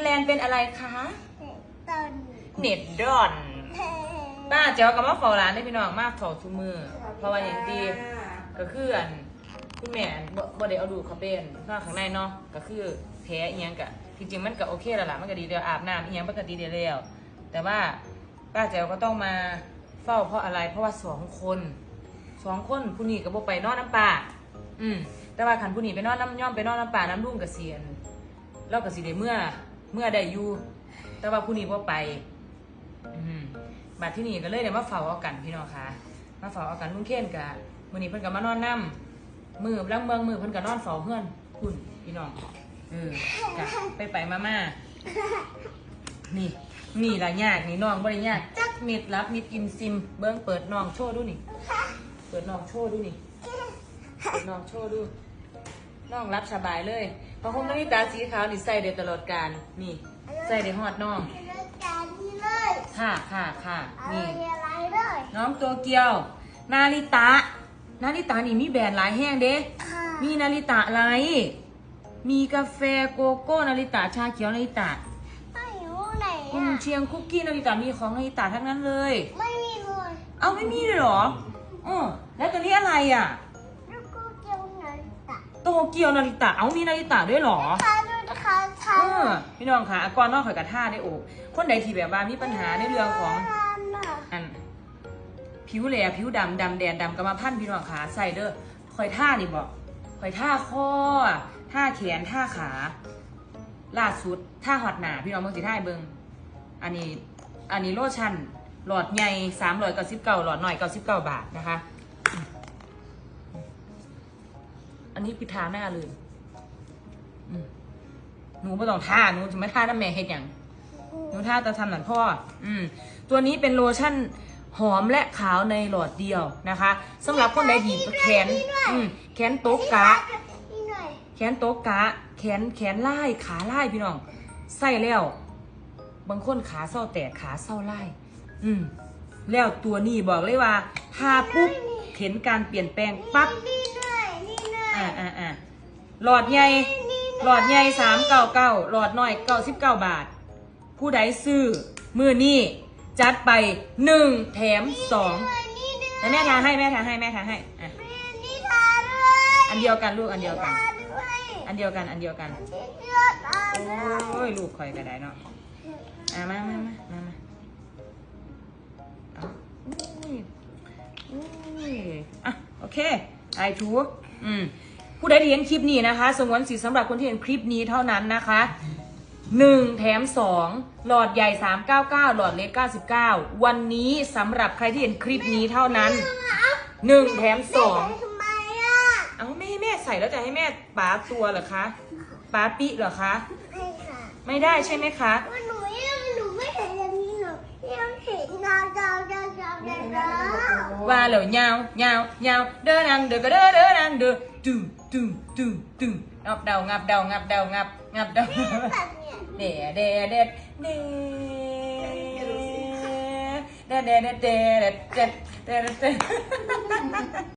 นแลนด์เป็นอะไรคะตอนเน็ตดอนป้าเจ้ากับมาเฝ้าร้านได้พี่น้องมาเฝ้าทุกมือเพราะว่าอย่างดีก็คืออันคุณแม่บ่บ่ได้เอาดูเขาเป็นข้างข้างในเนาะก็คือแพ้อีหยังกะจริงๆมันก็โอเคแล้วล่ะมันก็ดีเดียวอาบน้ำอีหยังปกติเดียวแล้วแต่ว่าป้าแจ๋วก็ต้องมาเฝ้าเพราะอะไร เพราะว่าสองคนสองคนผู้นี้ก็บ่ไปนอนน้ำป่าอืมแต่ว่าคันผู้นี้ไปนอนน้ำย่อมไปนอนน้ำป่าน้ำรุ่งกเสียนเราก็สิได้เมื่อ เมื่อได้อยู่แต่ว่าผู้นี้บ่ไปอบัดที่นี่ก็เลยเดี๋ยวมาเฝ้าเอากันพี่น้องค่ะ มาเฝ้าเอากันลุงเคนกะมื้อนี้เพิ่นก็มานอนนํมือลังเมืองมือเพิ่นก็นอนเฝ้าเฮือนคุณพี่น้องเออกะไปไปมามานี่นี่ละยากนี่น้องบ่ได้ยากจักม็ดรับมิดกินซิม เบิ่งเปิดน้องโชว์ดูนี่ เปิดน้องโชว์ดูนี่เปิดน้องโชว์ดู น้องรับสบายเลยเพราะคงนาฬิกาสีขาวนี่ใส่ได้ตลอดกาลนี่ ใส่ได้ฮอดน้องเลิกการนี่เลยค่ะค่ะค่ะอะไรนี่อะไรเลยน้องตัวเกียว นาริตะ นาริตะนี่มีแบรนด์หลายแห้งเด้ค่ะมีนาริตะอะไร มีกาแฟโกโก้นาริตะชาเขียวนาริตะไม่รู้ไหนกุนอะเชียงคุกกี้นาริตะมีของนาริตะทั้งนั้นเลย ไม่มีเลย เอาไม่มีเลยเหรออ๋อแล้วตัวนี้อะไรอะ เกียวนาริตะ เอามีนาริตะด้วยเหรอ ค่ะดูนะคะเอค่ะอพี่น้องค่ะอากรนอกข่อยกระท่าได้โอ้คนใดที่แบบว่ามีปัญหาในเรื่องของอันผิวแหล่ผิวดำดำแดนดำกรรมพันธุ์พี่น้องขาใส่เด้อคอยท่านี่บอกคอยท่าข้อท่าแขนท่าขาล่าสุดท่าหอดหนาพี่น้องเมืองสิท่าให้เบิงอันนี้อันนี้โลชั่นหลอดใหญ่สามร้อยเก้าสิบเก้าหลอดหน่อยเก้าสิบเก้าบาทนะคะ นนี้ปิดทาหน้าเลยหนูไม่ต้องทาหนูจะไม่ทาน้ำแม่เฮ็ดหยังหนูท่าจะทำหนันพ่อ อืม ตัวนี้เป็นโลชั่นหอมและขาวในหลอดเดียวนะคะสำหรับคนใดที่แขนอืแขนโต๊ะกะ แขนโต๊ะกะ แขนแขนไล่ขาไล่พี่น้องใส่แล้ว บางคนขาเศร้าแตกขาเศร้าไล่อืมแล้วตัวนี้บอกเลยว่าทาปุ๊บเห็นการเปลี่ยนแปลงปั๊บ อยนี่หน่อยอ่าอ่าอ่าหลอดใหญ่หลอดใหญ่สามเก้าเก้าหลอดน้อยเก้าสิบเก้าบาท ผู้ใดซื้อมือนี่จัดไปหนึ่งแถมสองนี่ด้วยแล้วแม่ทาให้แม่ทาให้แม่ทาให้อะนี่ทาด้วยอันเดียวกันลูกอันเดียวกันทาด้วยอันเดียวกันอันเดียวกันนี่เลือดทาด้วยโอ้ยลูกคอยก็ได้เนาะอะมามามามามาเอาอุ้ยอุ้ยอะโอเคไอทูอืม ผู้ใดที่เห็นคลิปนี้นะคะ สงวนสิทธิ์สำหรับคนที่เห็นคลิปนี้เท่านั้นนะคะหนึ่งแถมสองหลอดใหญ่ 399 หลอดเล็ก 99 วันนี้สำหรับใครที่เห็นคลิปนี้เท่านั้นหนึ่งแถมสองทำไมอะเอาไม่ให้แม่ใส่แล้วจะให้แม่ป๋าตัวเหรอคะป๋าปิเหรอคะให้ค่ะ ไม่ได้ใช่ไหมคะว่าหนูยังหนูไม่เห็นอย่างนี้หนูยังเห็นดาวดาวดาวดาวดาวดาว ว่าเหล่ายาวยาวยาวเดินนังเดือก็เดินเดินนังเดื